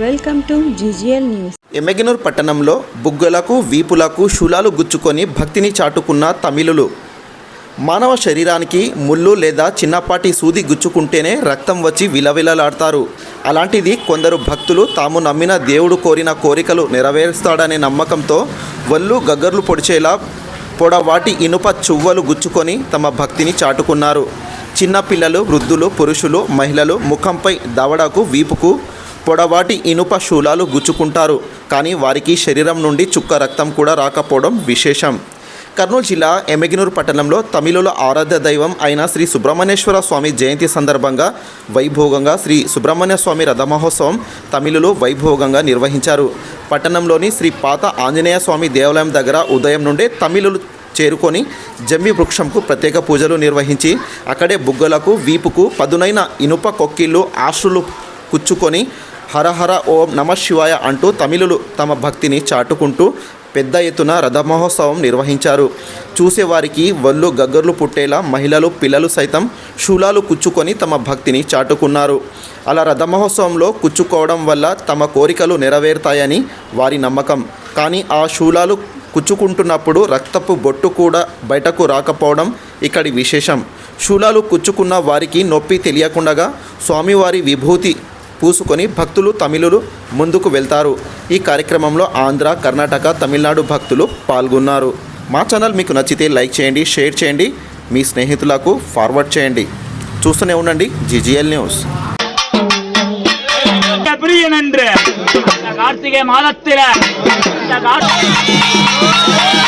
Welcome to GGL news. Emmiganur పట్టణంలో బుగ్గలకు వీపులకు శూలాలు గుచ్చుకొని భక్తిని చాటుకున్న తమిళులు. మానవ శరీరానికి ముళ్ళు లేదా చిన్నపాటి సూది గుచ్చుకుంటేనే రక్తం వచ్చి విలవిలలాడతారు. అలాంటిది కొందరు భక్తులు తాము నమ్మిన దేవుడు కోరిన కోరికలు నెరవేరుస్తాడనే నమ్మకంతో వల్లు గగ్గర్లు పొడిచేలా పొడవాటి ఇనుప చువ్వలు గుచ్చుకొని తమ భక్తిని చాటుకున్నారు. చిన్నపిల్లలు వృద్ధులు పురుషులు మహిళలు ముఖంపై దవడకు వీపుకు పొడవాటి ఇనుప శూలాలు గుచ్చుకుంటారు. కానీ వారికి శరీరం నుండి చుక్క రక్తం కూడా రాకపోవడం విశేషం. కర్నూలు జిల్లా ఎమెగినూరు పట్టణంలో తమిళుల ఆరాధ్య దైవం అయిన శ్రీ సుబ్రహ్మణ్యేశ్వర స్వామి జయంతి సందర్భంగా వైభోగంగా శ్రీ సుబ్రహ్మణ్య స్వామి రథమహోత్సవం తమిళులు వైభోగంగా నిర్వహించారు. పట్టణంలోని శ్రీ పాత ఆంజనేయ స్వామి దేవాలయం దగ్గర ఉదయం నుండే తమిళులు చేరుకొని జమ్మి వృక్షంకు ప్రత్యేక పూజలు నిర్వహించి అక్కడే బుగ్గలకు వీపుకు పదునైన ఇనుప కొక్కిళ్ళు ఆశ్రులు కుచ్చుకొని హరహర ఓం నమ శివాయ అంటూ తమిళులు తమ భక్తిని చాటుకుంటూ పెద్ద ఎత్తున రథమహోత్సవం నిర్వహించారు. చూసేవారికి వల్లు గగ్గర్లు పుట్టేలా మహిళలు పిల్లలు సైతం శూలాలు కుచ్చుకొని తమ భక్తిని చాటుకున్నారు. అలా రథమహోత్సవంలో కుచ్చుకోవడం వల్ల తమ కోరికలు నెరవేరుతాయని వారి నమ్మకం. కానీ ఆ శూలాలు కుచ్చుకుంటున్నప్పుడు రక్తపు బొట్టు కూడా బయటకు రాకపోవడం ఇక్కడి విశేషం. శూలాలు కుచ్చుకున్న వారికి నొప్పి తెలియకుండగా స్వామివారి విభూతి పూసుకొని భక్తులు తమిళులు ముందుకు వెళ్తారు ఈ కార్యక్రమంలో ఆంధ్ర కర్ణాటక తమిళనాడు భక్తులు పాల్గొన్నారు మా ఛానల్ మీకు నచ్చితే లైక్ చేయండి షేర్ చేయండి మీ స్నేహితులకు ఫార్వర్డ్ చేయండి చూస్తూనే ఉండండి జీజీఎల్ న్యూస్ பிரியன் என்று இந்த கார்த்திகை மாதத்தில இந்த கார்த்திகை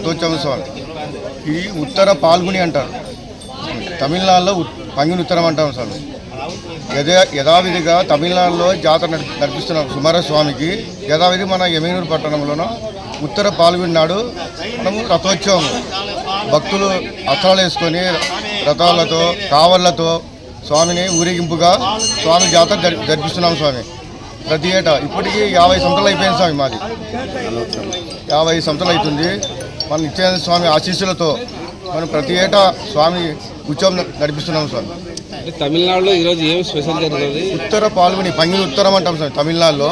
రథోత్సవ స్వామి ఇది ఉత్తర పాల్గొని అంటారు. తమిళనాడులో పంగిని ఉత్తరం అంటాం స్వామి. యథా యథావిధిగా తమిళనాడులో జాతర నడిపిస్తున్న సుమార స్వామికి యథావిధి మన యమీనూరు పట్టణంలోనూ ఉత్తర పాల్గొని నాడు మనము రథోత్సవం భక్తులు అస్త్రాలు వేసుకొని రథాలతో కావళ్ళతో స్వామిని ఊరేగింపుగా స్వామి జాతర జరిపిస్తున్నాం స్వామి. ప్రతి ఏటా ఇప్పటికీ యాభై సంవత్సరాలు అయిపోయింది స్వామి మాది. యాభై సంవత్సరాలు అవుతుంది. మన నిత్యానంద స్వామి ఆశీస్సులతో మనం ప్రతి ఏటా స్వామి ఉత్సవం నడిపిస్తున్నాం స్వామి అంటే తమిళనాడులో ఈరోజు ఏం స్పెషల్ జరుగుతుంది? ఉత్తర పాల్గొని పంగిని ఉత్తరం అంటాం స్వామి తమిళనాడులో.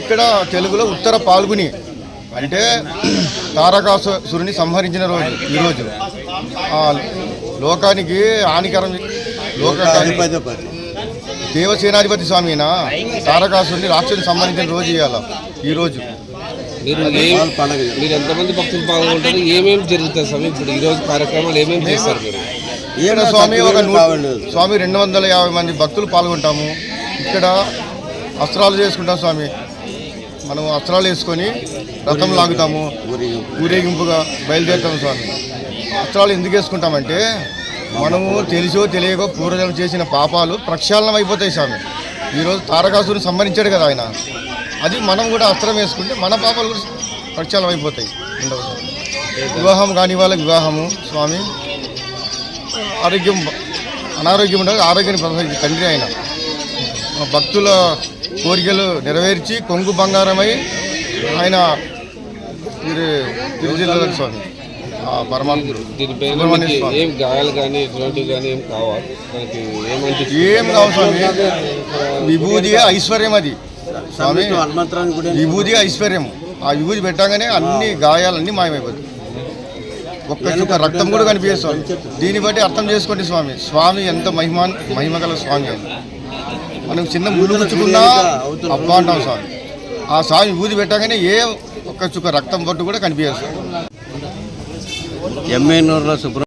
ఇక్కడ తెలుగులో ఉత్తర పాల్గొని అంటే తారకాసురుని సంహరించిన రోజు ఈరోజు లోకానికి హానికరం లోక దేవసేనాధిపతి స్వామినా? తారకాసురుని రాక్షసుని సంహరించిన రోజు ఇవాళ ఈరోజు మీరు ఎంతమంది భక్తులు పాల్గొంటారు? ఏమేమి జరుగుతుంది స్వామి? ఇప్పుడు ఈరోజు కార్యక్రమాలు ఏమేమి చేస్తారు మీరు? స్వామి ఒక స్వామి రెండు వందల యాభై మంది భక్తులు పాల్గొంటాము. ఇక్కడ అస్త్రాలు చేసుకుంటాం స్వామి. మనం అస్త్రాలు వేసుకొని రథం లాగుతాము. ఊరేగింపుగా బయలుదేరుతాము స్వామి. అస్త్రాలు ఎందుకు వేసుకుంటామంటే మనము తెలిసో తెలియకో పూర్వజనం చేసిన పాపాలు ప్రక్షాళనం అయిపోతాయి స్వామి. ఈరోజు తారకాసుని సంహరించాడు కదా ఆయన. అది మనం కూడా అస్త్రం వేసుకుంటే మన పాపాలు కూడా ప్రక్షాళనం అయిపోతాయి. వివాహం కాని వాళ్ళ వివాహము స్వామి. ఆరోగ్యం అనారోగ్యం ఉండదు ఆరోగ్యాన్ని ప్రసాదించే తండ్రి ఆయన భక్తుల కోరికలు నెరవేర్చి కొంగు బంగారమై ఆయన తిరుజిల్ల స్వామి. ఏం గాయాలు కానీ ఇటువంటివి కానీ ఏం కావాలి ఏం కావు స్వామి. విభూది ఐశ్వర్యం అది. స్వామి విభూది ఐశ్వర్యం ఆ విభూది పెట్టగానే అన్ని గాయాలన్నీ మాయమైపోతాయి. ఒక్క చుక్క రక్తం కూడా కనిపించదు స్వామి. దీన్ని బట్టి అర్థం చేసుకోండి స్వామి. స్వామి ఎంత మహిమ మహిమగల స్వామి అని. మనం చిన్న ముళ్ళు గుచ్చుకున్నా అబ్బా అంటాం స్వామి. ఆ స్వామి విభూది పెట్టగానే ఏ ఒక్క చుక్క రక్తం పట్టు కూడా కనిపించదు స్వామి. ఎమ్మెనూరులో సుబ్రహ్మణ్య